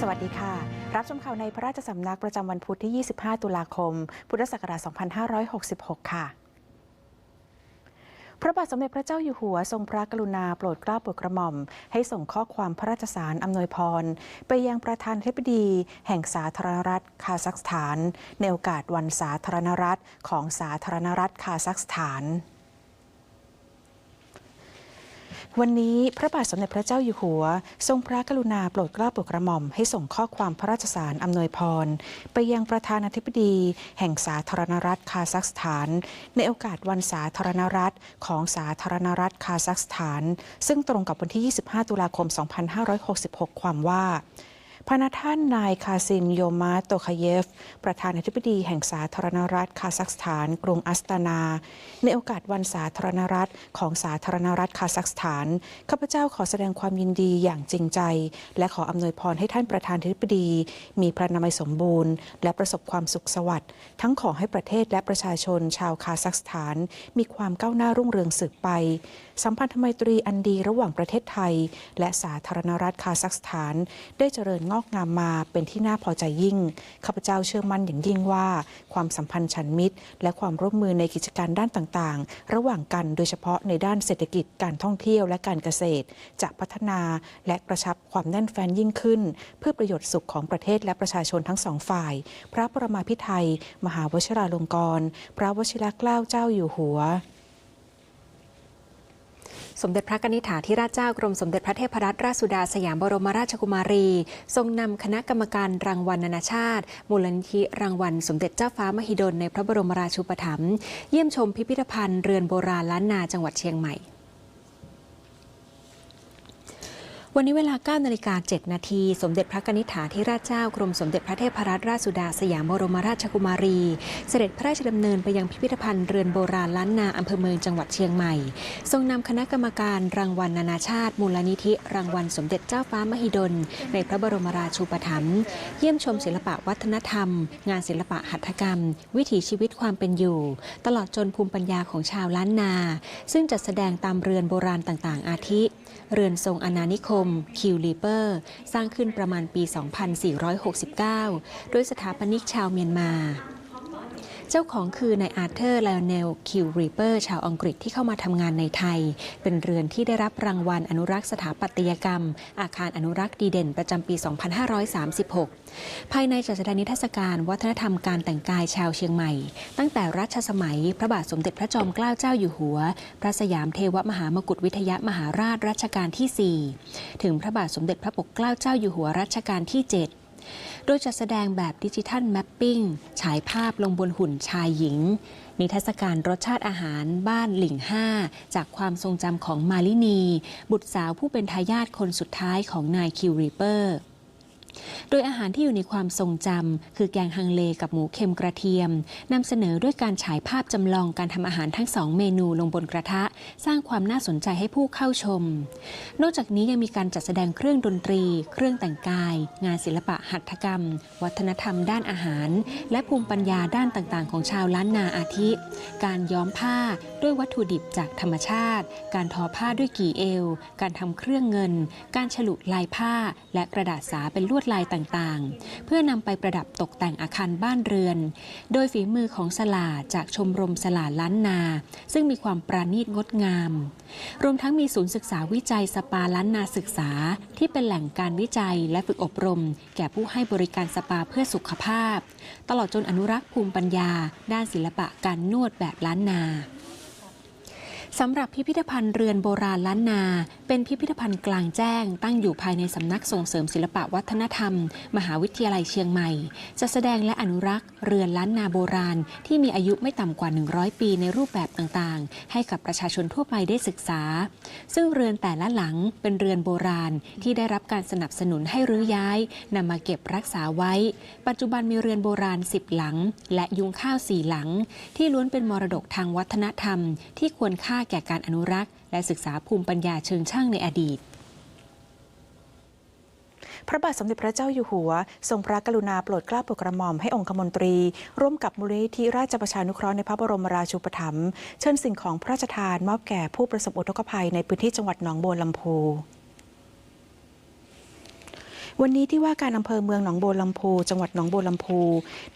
สวัสดีค่ะ รับชมข่าวในพระราชสำนักประจำวันพุธที่ 25 ตุลาคม พุทธศักราช 2566 ค่ะ พระบาทสมเด็จพระเจ้าอยู่หัว ทรงพระกรุณาโปรดเกล้าโปรดกระหม่อม ให้ส่งข้อความพระราชสารอำนวยพร ไปยังประธานธิบดี แห่งสาธารณรัฐคาซัคสถาน ในโอกาสวันสาธารณรัฐของสาธารณรัฐคาซัคสถาน วันนี้พระบาทสมเด็จพระเจ้าอยู่หัว ทรงพระกรุณาโปรดเกล้าโปรดกระหม่อมให้ส่งข้อความพระราชสารอำนวยพร ไปยังประธานาธิบดี แห่งสาธารณรัฐคาซัคสถาน ในโอกาสวันสาธารณรัฐของสาธารณรัฐคาซัคสถาน ซึ่งตรงกับวันที่ 25 ตุลาคม 2566 ความว่า พระนท่านนายคาซินโยมาโตคาเยฟ ประธานาธิบดีแห่งสาธารณรัฐคาซัคสถาน กรุงอัสตานา ในโอกาสวันสาธารณรัฐของสาธารณรัฐคาซัคสถาน ข้าพเจ้าขอแสดงความยินดีอย่างจริงใจ และขออำนวยพรให้ท่านประธานาธิบดี มีพระนามัยสมบูรณ์ และประสบความสุขสวัสดิ์ทั้งขอให้ประเทศและประชาชนชาวคาซัคสถาน มีความก้าวหน้ารุ่งเรืองสืบไป สัมพันธไมตรีอันดีระหว่างประเทศไทย และสาธารณรัฐคาซัคสถาน ได้เจริญงอกอกงามมาเป็นที่น่าพอใจยิ่ง ข้าพเจ้าเชื่อมั่นอย่างยิ่งว่า ความสัมพันธ์ฉันมิตร และความร่วมมือในกิจการด้านต่างๆ ระหว่างกันโดยเฉพาะในด้านเศรษฐกิจการท่องเที่ยวและการเกษตร จะพัฒนาและกระชับความแน่นแฟ้นยิ่งขึ้น เพื่อประโยชน์สุขของประเทศและประชาชนทั้งสองฝ่าย พระประมาพิไทยมหาวชิราลงกรณ์พระวชิรเกล้าเจ้าอยู่หัว สมเด็จพระกนิษฐาธิราชเจ้ากรมสมเด็จพระเทพรัตนราชสุดาสยามบรมราชกุมารี ทรงนำคณะกรรมการรางวัลนานาชาติ มูลนิธิรางวัล สมเด็จเจ้าฟ้ามหิดลในพระบรมราชูปถัมภ์เยี่ยมชมพิพิธภัณฑ์เรือนโบราณล้านนาจังหวัดเชียงใหม่ วันนี้เวลา 9 นาฬิกา 7 นาที สมเด็จพระกนิษฐาธิราชเจ้ากรมสมเด็จพระเทพรัตนราชสุดาสยามบรมราชกุมารี เสด็จพระราชดำเนินไปยังพิพิธภัณฑ์เรือนโบราณล้านนาอำเภอเมืองจังหวัดเชียงใหม่ ทรงนำคณะกรรมการรางวัลนานาชาติ มูลนิธิ รางวัลสมเด็จเจ้าฟ้ามหิดล ในพระบรมราชูปถัมภ์เยี่ยมชมศิลปะวัฒนธรรม งานศิลปะหัตถกรรม วิถีชีวิตความเป็นอยู่ ตลอดจนภูมิปัญญาของชาวล้านนา ซึ่งจัดแสดงตามเรือนโบราณต่างๆ อาทิ เรือนทรงอนานิคมคิวลีเปอร์ สร้างขึ้นประมาณปี 2469 โดยสถาปนิกชาวเมียนมา เจ้าของคือนายอาร์เธอร์ไลออนเนลคิวรีเปอร์ชาวอังกฤษที่เข้ามาทำงานในไทย เป็นเรือนที่ได้รับรางวัลอนุรักษ์สถาปัตยกรรม อาคารอนุรักษ์ดีเด่นประจำปี 2536 ภายในจัดแสดงนิทรรศการวัฒนธรรมการแต่งกายชาวเชียงใหม่ ตั้งแต่รัชสมัย พระบาทสมเด็จพระจอมเกล้าเจ้าอยู่หัว พระสยามเทวมหามกุฏวิทยมหาราชรัชกาลที่ 4 ถึงพระบาทสมเด็จพระปกเกล้าเจ้าอยู่หัวรัชกาลที่ 7 โดยจะแสดงแบบดิจิทัลแมปปิ้งฉายภาพลงบนหุ่นชายหญิง นิทรรศการรสชาติอาหารบ้านหลิงห้าจากความทรงจำของมาลินี บุตรสาวผู้เป็นทายาทคนสุดท้ายของนายคิวรีเปอร์ โดยอาหารที่อยู่ในความทรงจำคือแกงฮังเลกับหมูเค็มกระเทียมนำเสนอด้วยการฉายภาพจำลองการทำอาหารทั้งสองเมนูลงบนกระทะ สร้างความน่าสนใจให้ผู้เข้าชม นอกจากนี้ยังมีการจัดแสดงเครื่องดนตรี เครื่องแต่งกาย งานศิลปะหัตถกรรม วัฒนธรรมด้านอาหาร และภูมิปัญญาด้านต่างๆ ของชาวล้านนาอาทิ การย้อมผ้าด้วยวัตถุดิบจากธรรมชาติ การทอผ้าด้วยกี่เอว การทำเครื่องเงิน การฉลุลายผ้า และกระดาษสาเป็นลวดลายต่างๆ เพื่อนำไปประดับตกแต่งอาคารบ้านเรือน โดยฝีมือของสลาจากชมรมสลาล้านนา ซึ่งมีความปราณีตงดงาม รวมทั้งมีศูนย์ศึกษาวิจัยสปาล้านนาศึกษา ที่เป็นแหล่งการวิจัยและฝึกอบรม แก่ผู้ให้บริการสปาเพื่อสุขภาพ ตลอดจนอนุรักษ์ภูมิปัญญา ด้านศิลปะการนวดแบบล้านนา สำหรับพิพิธภัณฑ์เรือนโบราณล้านนา เป็นพิพิธภัณฑ์กลางแจ้ง ตั้งอยู่ภายในสำนักส่งเสริมศิลปะวัฒนธรรม มหาวิทยาลัยเชียงใหม่ จะแสดงและอนุรักษ์เรือนล้านนาโบราณ ที่มีอายุไม่ต่ำกว่า 100 ปีในรูปแบบต่างๆ ให้กับประชาชนทั่วไปได้ศึกษา ซึ่งเรือนแต่ละหลังเป็นเรือนโบราณที่ได้รับการสนับสนุนให้รื้อย้ายนำมาเก็บรักษาไว้ ปัจจุบันมีเรือนโบราณ 10 หลัง และยุงข้าวสี่หลัง ที่ล้วนเป็นมรดกทางวัฒนธรรม ที่ควรค่าแก่การอนุรักษ์ และศึกษาภูมิปัญญาเชิงช่างในอดีตพระบาทสมเด็จพระเจ้าอยู่หัว ทรงพระกรุณาโปรดเกล้าโปรดกระหม่อมให้องคมนตรี ร่วมกับมูลนิธิราชประชานุเคราะห์ในพระบรมราชูปถัมภ์เชิญสิ่งของพระราชทานมอบแก่ผู้ประสบอุทกภัยในพื้นที่จังหวัดหนองบัวลำพู วันนี้ที่ว่าการอำเภอเมืองหนองบัวลำพู จังหวัดหนองบัวลำพู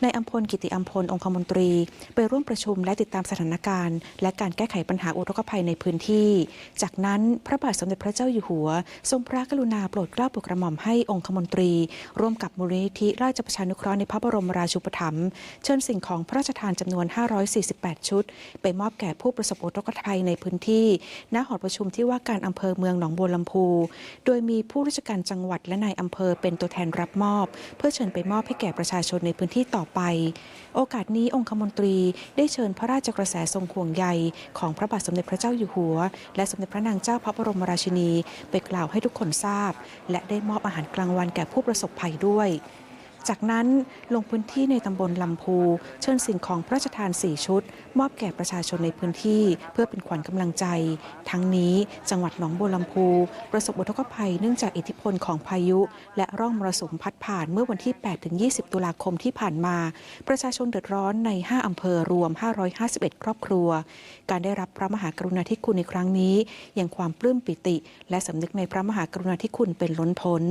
ในายอัมพลกิติอัมพลองคมนตรี ไปร่วมประชุมและติดตามสถานการณ์ และการแก้ไขปัญหาอุทกภัยในพื้นที่ จากนั้นพระบาทสมเด็จพระเจ้าอยู่หัว ทรงพระกรุณาโปรดเกล้าโปรดกระหม่อมให้องคมนตรี ร่วมกับมูลนิธิราชประชานุเคราะห์ในพระบรมราชูปถัมภ์เชิญสิ่งของพระราชทานจำนวน 548 ชุด ไปมอบแก่ผู้ประสบอุทกภัยในพื้นที่ณหอประชุมที่ว่าการอำเภอเมืองหนองบัวลำพู โดยมีผู้ราชการจังหวัดและนายอำเภออเป็นตัวแทนรับมอบ เพื่อเชิญไปมอบให้แก่ประชาชนในพื้นที่ต่อไป โอกาสนี้องคมนตรีได้เชิญพระราชกระแสทรงห่วงใยของพระบาทสมเด็จพระเจ้าอยู่หัว และสมเด็จพระนางเจ้าพระบรมราชินี ไปกล่าวให้ทุกคนทราบ และได้มอบอาหารกลางวันแก่ผู้ประสบภัยด้วย จากนั้นลงพื้นที่ในตำบลลำพู เชิญสิ่งของพระราชทาน 4 ชุด มอบแก่ประชาชนในพื้นที่ เพื่อเป็นขวัญกำลังใจ ทั้งนี้จังหวัดหนองบัวลำพู ประสบอุทกภัยเนื่องจากอิทธิพลของพายุ และร่องมรสุมพัดผ่านเมื่อวันที่ 8-20 ตุลาคมที่ผ่านมา ประชาชนเดือดร้อนใน 5 อำเภอรวม 551 ครอบครัว การได้รับพระมหากรุณาธิคุณในครั้งนี้ยังความปลื้มปิติ และสำนึกในพระมหากรุณาธิคุณเป็นล้นพ้น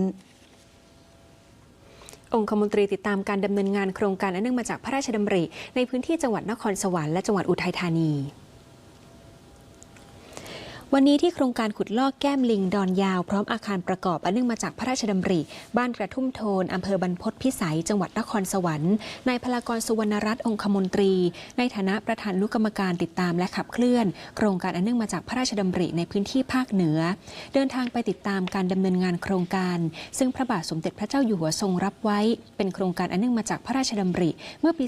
องคมนตรีติดตามการดำเนินงานโครงการอันเนื่องมาจากพระราชดำริ ในพื้นที่จังหวัดนครสวรรค์และจังหวัดอุทัยธานี วันนี้ที่โครงการขุดลอกแก้มลิงดอนยาว พร้อมอาคารประกอบอันเนื่องมาจากพระราชดำริ บ้านกระทุ่มโทนอำเภอบรรพตพิสัย จังหวัดนครสวรรค์นายพลากรสุวรรณรัตน์องคมนตรี ในฐานะประธานนุกรรมการติดตามและขับเคลื่อน โครงการอันเนื่องมาจากพระราชดำริในพื้นที่ภาคเหนือ เดินทางไปติดตามการดำเนินงานโครงการ ซึ่งพระบาทสมเด็จพระเจ้าอยู่หัวทรงรับไว้ เป็นโครงการอันเนื่องมาจากพระราชดำริ เมื่อปี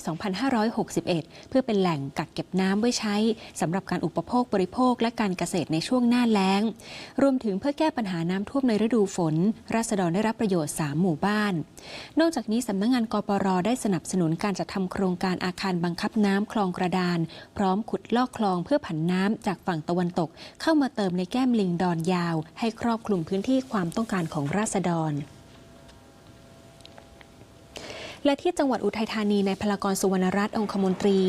2561 เพื่อเป็นแหล่งกักเก็บน้ำไว้ใช้สำหรับการอุปโภคบริโภคและการเกษตรในช่วงหน้าแล้ง รวมถึงเพื่อแก้ปัญหาน้ำท่วมในฤดูฝน ราษฎรได้รับประโยชน์ 3 หมู่บ้าน นอกจากนี้สำนักงงานกปรได้สนับสนุนการจัดทำโครงการอาคารบังคับน้ำคลองกระดาน พร้อมขุดลอกคลองเพื่อผันน้ำจากฝั่งตะวันตก เข้ามาเติมในแก้มลิงดอนยาว ให้ครอบคลุมพื้นที่ความต้องการของราษฎร และที่จังหวัดอุทัยธานีในพลากรสุวรรณรัตน์องคมนตรี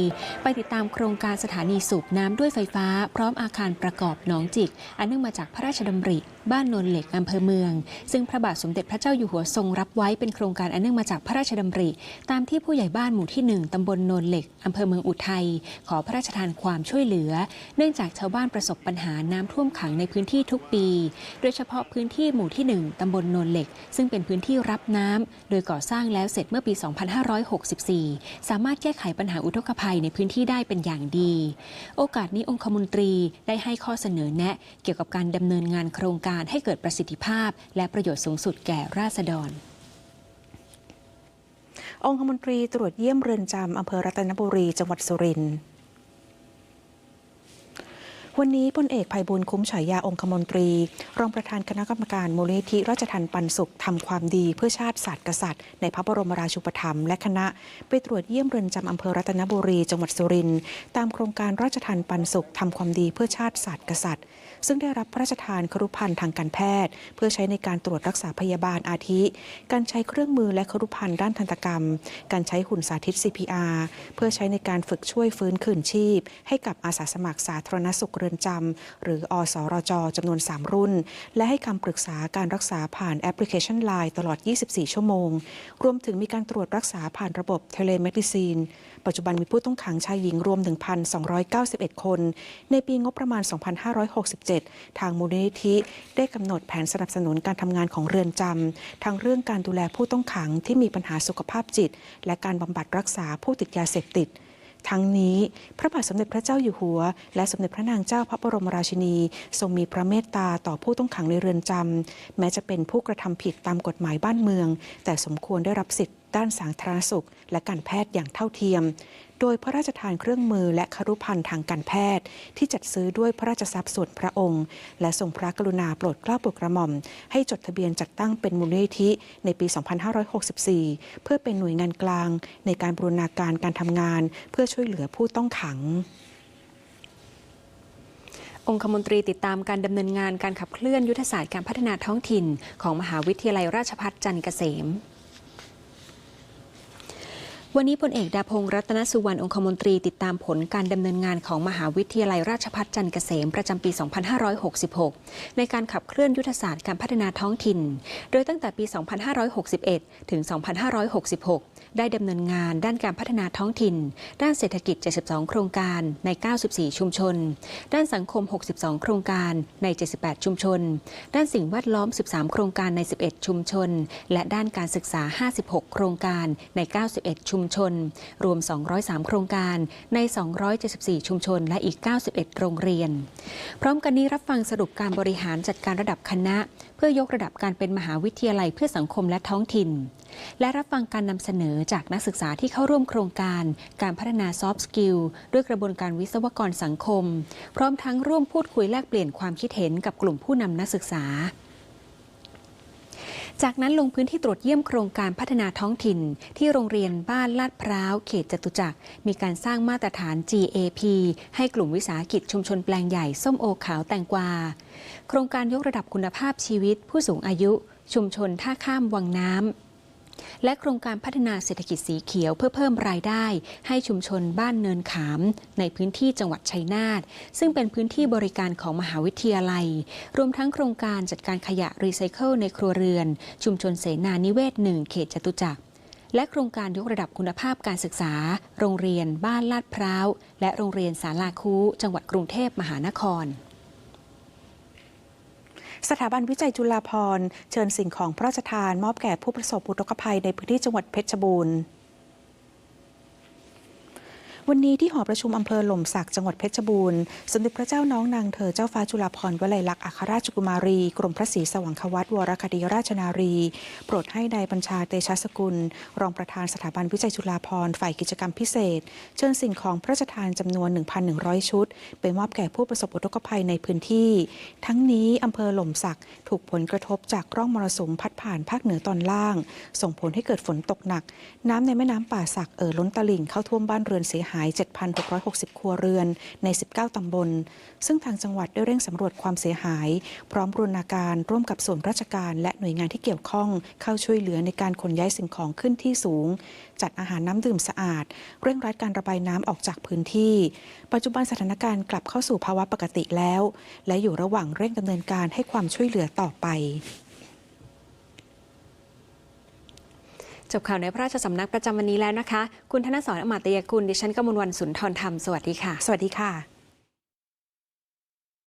ไปติดตามโครงการสถานีสูบน้ำด้วยไฟฟ้า พร้อมอาคารประกอบหนองจิก อันเนื่องมาจากพระราชดำริ บ้านนนเหล็กอำเภอเมือง ซึ่งพระบาทสมเด็จพระเจ้าอยู่หัวทรงรับไว้เป็นโครงการอันเนื่องมาจากพระราชดำริ ตามที่ผู้ใหญ่บ้านหมู่ที่ 1 ตำบลนนเหล็กอำเภอเมืองอุทัยขอพระราชทานความช่วยเหลือ เนื่องจากชาวบ้านประสบปัญหาน้ำท่วมขังในพื้นที่ทุกปี โดยเฉพาะพื้นที่หมู่ที่ 1 ตำบลนนเหล็ก ซึ่งเป็นพื้นที่รับน้ำโดยก่อสร้างแล้วเสร็จเมื่อปี2564 สามารถแก้ไขปัญหาอุทกภัยในพื้นที่ได้เป็นอย่างดี โอกาสนี้องคมนตรีได้ให้ข้อเสนอแนะ เกี่ยวกับการดำเนินงานโครงการให้เกิดประสิทธิภาพ และประโยชน์สูงสุดแก่ราษฎรองคมนตรีตรวจเยี่ยมเรือนจำอำเภอรัตนบุรี จังหวัดสุรินทร์ วันนี้พลเอกภัยบุญคุ้มฉายาองคมนตรี รองประธานคณะกรรมการมูลนิธิราชทันปันสุขทำความดีเพื่อชาติศาสตร์กษัตริย์ ในพระบรมราชูปถัมภ์และคณะ ไปตรวจเยี่ยมเรือนจำอำเภอรัตนบุรีจังหวัดสุรินทร์ตามโครงการราชทันปันสุขทำความดีเพื่อชาติศาสตร์กษัตริย์ ซึ่งได้รับพระราชทานครุภัณฑ์ทางการแพทย์ เพื่อใช้ในการตรวจรักษาพยาบาลอาทิ การใช้เครื่องมือและครุภัณฑ์ด้านทันตกรรม การใช้หุ่นสาธิต CPR เพื่อใช้ในการฝึกช่วยฟื้นคืนชีพ ให้กับอาสาสมัครสาธารณสุขเรือนจำหรืออสรจจำนวน 3 รุ่น และให้คำปรึกษาการรักษาผ่านแอปพลิเคชัน Line ตลอด 24 ชั่วโมง รวมถึงมีการตรวจรักษาผ่านระบบเทเลเมดิซีน ปัจจุบันมีผู้ต้องขังชายหญิงรวม 1,291 คน ในปีงบประมาณ 2567 ทางมูลนิธิได้กำหนดแผนสนับสนุนการทำงานของเรือนจำทั้งเรื่องการดูแลผู้ต้องขังที่มีปัญหาสุขภาพจิต และการบำบัดรักษาผู้ติดยาเสพติด ทั้งนี้พระบาทสมเด็จพระเจ้าอยู่หัว และสมเด็จพระนางเจ้าพระบรมราชินี ทรงมีพระเมตตาต่อผู้ต้องขังในเรือนจำแม้จะเป็นผู้กระทำผิดตามกฎหมายบ้านเมือง แต่สมควรได้รับสิทธิ ด้านสาธารณสุข และการแพทย์อย่างเท่าเทียม โดยพระราชทานเครื่องมือและครุภัณฑ์ทางการแพทย์ ที่จัดซื้อด้วยพระราชทรัพย์ส่วนพระองค์ และทรงพระกรุณาโปรดเกล้าโปรดกระหม่อม ให้จดทะเบียนจัดตั้งเป็นมูลนิธิในปี 2564 เพื่อเป็นหน่วยงานกลาง ในการบรูรณาการการทำงาน เพื่อช่วยเหลือผู้ต้องขังองคมนตรีติดตามการดำเนินงานการขับเคลื่อนยุทธศาสตร์การพัฒนาท้องถิ่น ของมหาวิทยาลัยราชภัฏจันทร์เกษม วันนี้พลเอกดาพงศ์รัตนสุวรรณองคมนตรีติดตามผลการดำเนินงานของมหาวิทยาลัยราชภัฏจันทร์เกษมประจำปี 2566 ในการขับเคลื่อนยุทธศาสตร์การพัฒนาท้องถิ่น โดยตั้งแต่ปี 2561 ถึง 2566 ได้ดำเนินงานด้านการพัฒนาท้องถิ่น ด้านเศรษฐกิจ 72 โครงการใน 94 ชุมชน ด้านสังคม 62 โครงการใน 78 ชุมชน ด้านสิ่งแวดล้อม 13 โครงการใน 11 ชุมชน และด้านการศึกษา 56 โครงการใน 91 ชุมชน รวม 203 โครงการใน 274 ชุมชน และอีก 91 โรงเรียน พร้อมกันนี้รับฟังสรุปการบริหารจัดการระดับคณะ พื่อยกระดับการเป็นมหาวิทยาลัยเพื่อสังคมและท้องถิ่น และรับฟังการนำเสนอจากนักศึกษาที่เข้าร่วมโครงการ การพัฒนาซอฟต์สกิลด้วยกระบวนการวิศวกรสังคม พร้อมทั้งร่วมพูดคุยแลกเปลี่ยนความคิดเห็นกับกลุ่มผู้นำนักศึกษา จากนั้นลงพื้นที่ตรวจเยี่ยมโครงการพัฒนาท้องถิ่น ที่โรงเรียนบ้านลาดพร้าว เขตจตุจักร มีการสร้างมาตรฐาน GAP ให้กลุ่มวิสาหกิจชุมชนแปลงใหญ่ ส้มโอขาวแตงกวา โครงการยกระดับคุณภาพชีวิตผู้สูงอายุ ชุมชนท่าข้ามวังน้ำ และโครงการพัฒนาเศรษฐกิจสีเขียวเพื่อเพิ่มรายได้ ให้ชุมชนบ้านเนินขาม ในพื้นที่จังหวัดชัยนาทซึ่งเป็นพื้นที่บริการของมหาวิทยาลัย รวมทั้งโครงการจัดการขยะรีไซเคิลในครัวเรือน ชุมชนเสนานิเวศหนึ่งเขตจตุจักรและโครงการยกระดับคุณภาพการศึกษา โรงเรียนบ้านลาดพร้าว และโรงเรียนสาลาคูจังหวัดกรุงเทพมหานคร สถาบันวิจัยจุฬาภรณ์เชิญสิ่งของพระราชทานมอบแก่ผู้ประสบอุทกภัยในพื้นที่จังหวัดเพชรบูรณ์ วันนี้ที่หอประชุมอำเภอหล่มสักจังหวัดเพชรบูรณ์สมเด็จพระเจ้าน้องนางเธอเจ้าฟ้าจุฬาภรณ์วลัยลักษณ์อัครราชกุมารี กรมพระศรีสว่างควัตวรคดีราชนารี โปรดให้นายบัญชาเตชะสกุล รองประธานสถาบันวิจัยจุฬาภรณ์ฝ่ายกิจกรรมพิเศษ เชิญสิ่งของพระราชทานจำนวน 1,100 ชุด ไปมอบแก่ผู้ประสบอุทกภัยในพื้นที่ ทั้งนี้อำเภอหล่มสักถูกผลกระทบจากร่องมรสุมพัดผ่านภาคเหนือตอนล่าง ส่งผลให้เกิดฝนตกหนัก น้ำในแม่น้ำป่าสักเอ่อล้นตลิ่งเข้าท่วมบ้านเรือนเสียหาย 7,660 ครัวเรือนใน 19 ตำบล ซึ่งทางจังหวัดได้เร่งสำรวจความเสียหาย พร้อมบูรณาการร่วมกับส่วนราชการ และหน่วยงานที่เกี่ยวข้องเข้าช่วยเหลือในการขนย้ายสิ่งของขึ้นที่สูง จัดอาหารน้ำดื่มสะอาด เร่งรัดการระบายน้ำออกจากพื้นที่ ปัจจุบันสถานการณ์กลับเข้าสู่ภาวะปกติแล้ว และอยู่ระหว่างเร่งดำเนินการให้ความช่วยเหลือต่อไป จบข่าวในพระราชสำนักประจำวันนี้แล้วนะคะ คุณธนสรอมาตยกุลดิฉันกมลวันสุนทรธรรม สวัสดีค่ะ สวัสดีค่ะ